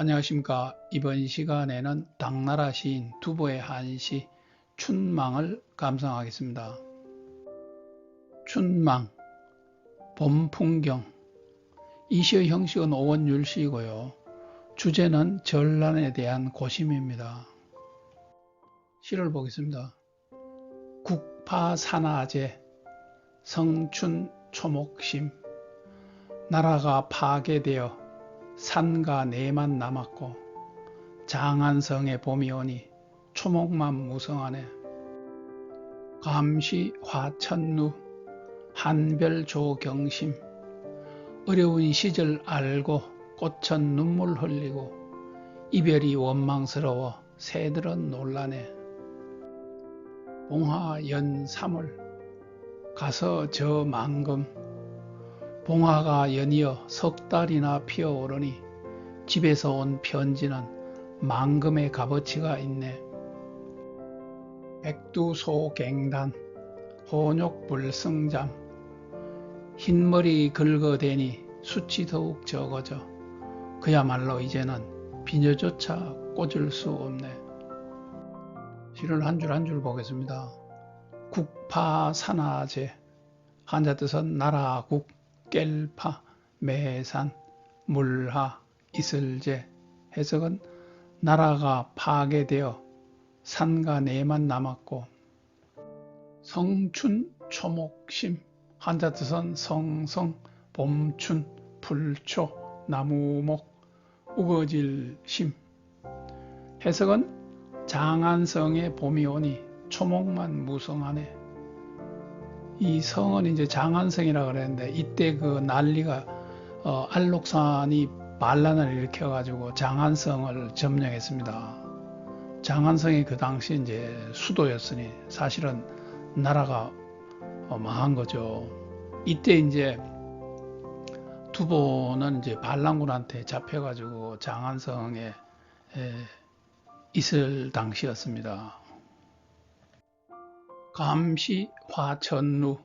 안녕하십니까. 이번 시간에는 당나라 시인 두보의 한시 춘망을 감상하겠습니다. 춘망 봄 풍경 이 시의 형식은 오원율시이고요. 주제는 전란에 대한 고심입니다. 시를 보겠습니다. 국파산하제 성춘 초목심 나라가 파괴되어 산과 내만 남았고 장안성에 봄이 오니 초목만 무성하네. 감시 화천루 한별조 경심 어려운 시절 알고 꽃은 눈물 흘리고 이별이 원망스러워 새들은 놀라네. 봉화연 3월 가서 저 망금 봉화가 연이어 석 달이나 피어오르니 집에서 온 편지는 망금의 값어치가 있네. 백두소갱단 혼욕불승잠 흰머리 긁어대니 수치 더욱 적어져 그야말로 이제는 비녀조차 꽂을 수 없네. 시를 한 줄 한 줄 보겠습니다. 국파산하제 한자 뜻은 나라국 깰파, 매산, 물하, 이슬제. 해석은 나라가 파괴되어 산과 내만 남았고 성춘, 초목심. 한자 뜻은 성성, 봄춘, 불초, 나무목, 우거질심. 해석은 장안성에 봄이 오니 초목만 무성하네 이 성은 이제 장안성이라 그랬는데 이때 그 난리가 어, 알록산이 반란을 일으켜가지고 장안성을 점령했습니다. 장안성이 그 당시 이제 수도였으니 사실은 나라가 어, 망한 거죠. 이때 이제 두보는 이제 반란군한테 잡혀가지고 장안성에 에, 있을 당시였습니다. 감시 화천루.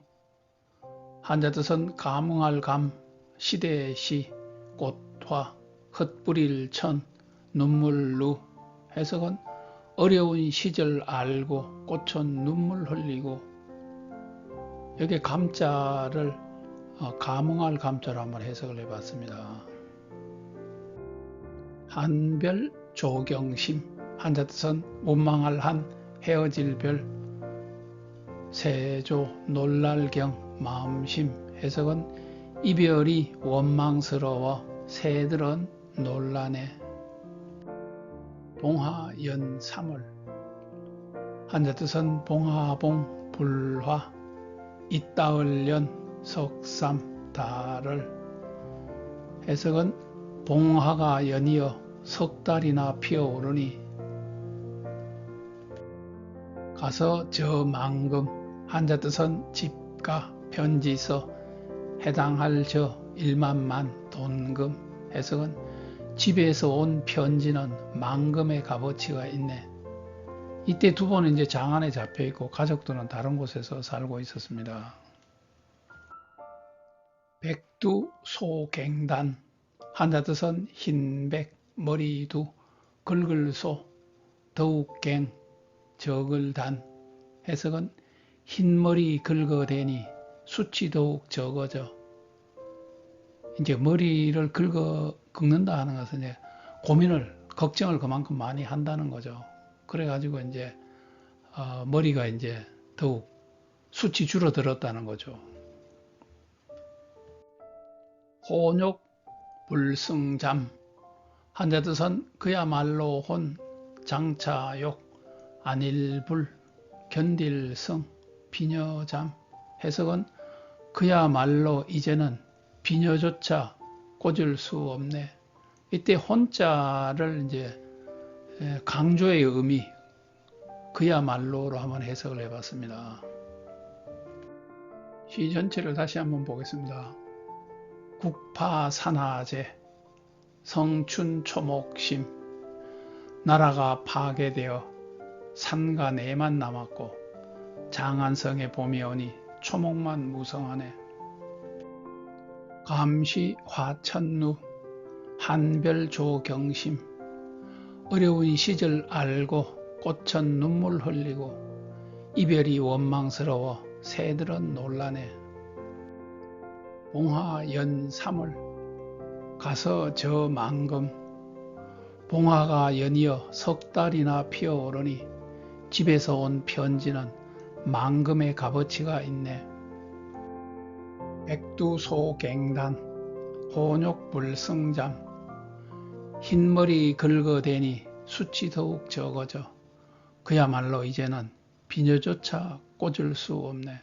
한자 뜻은 감흥할 감 시대의 시 꽃화 흩뿌릴 천 눈물루. 해석은 어려운 시절 알고 꽃은 눈물 흘리고. 여기 감자를 어, 감흥할 감자로 한번 해석을 해봤습니다. 한별 조경심. 한자 뜻은 원망할 한 헤어질 별 세조 놀랄경 마음심 해석은 이별이 원망스러워 새들은 놀라네. 봉화연 3월. 한자 뜻은 봉화봉 불화 이따을연 석삼 달을. 해석은 봉화가 연이어 석 달이나 피어오르니 가서 저 망금 한자 뜻은 집가 편지서 해당할 저 일만만 돈금 해석은 집에서 온 편지는 만금의 값어치가 있네. 이때 두 번은 이제 장안에 잡혀 있고 가족들은 다른 곳에서 살고 있었습니다. 백두 소갱단 한자 뜻은 흰백 머리두 긁을소 더욱갱 적을단 해석은 흰머리 긁어대니 수치 더욱 적어져. 이제 머리를 긁어 긁는다 하는 것은 이제 고민을 걱정을 그만큼 많이 한다는 거죠. 그래가지고 이제 어, 머리가 이제 더욱 수치 줄어들었다는 거죠. 혼욕 불승잠 한자 뜻은 그야말로 혼 장차욕 안일불 견딜성 비녀잠 해석은 그야말로 이제는 비녀조차 꽂을 수 없네. 이때 혼자를 이제 강조의 의미 그야말로로 한번 해석을 해봤습니다. 시 전체를 다시 한번 보겠습니다. 국파산하제 성춘초목심 나라가 파괴되어 산과 내만 남았고 장안성에 봄이 오니 초목만 무성하네. 감시 화천루 한별 조 경심. 어려운 시절 알고 꽃은 눈물 흘리고 이별이 원망스러워 새들은 놀라네. 봉화연 3월 가서 저 망금. 봉화가 연이어 석 달이나 피어오르니 집에서 온 편지는 망금의 값어치가 있네. 백두소갱단 혼욕불승장. 흰머리 긁어대니 숱이 더욱 적어져. 그야말로 이제는 비녀조차 꽂을 수 없네.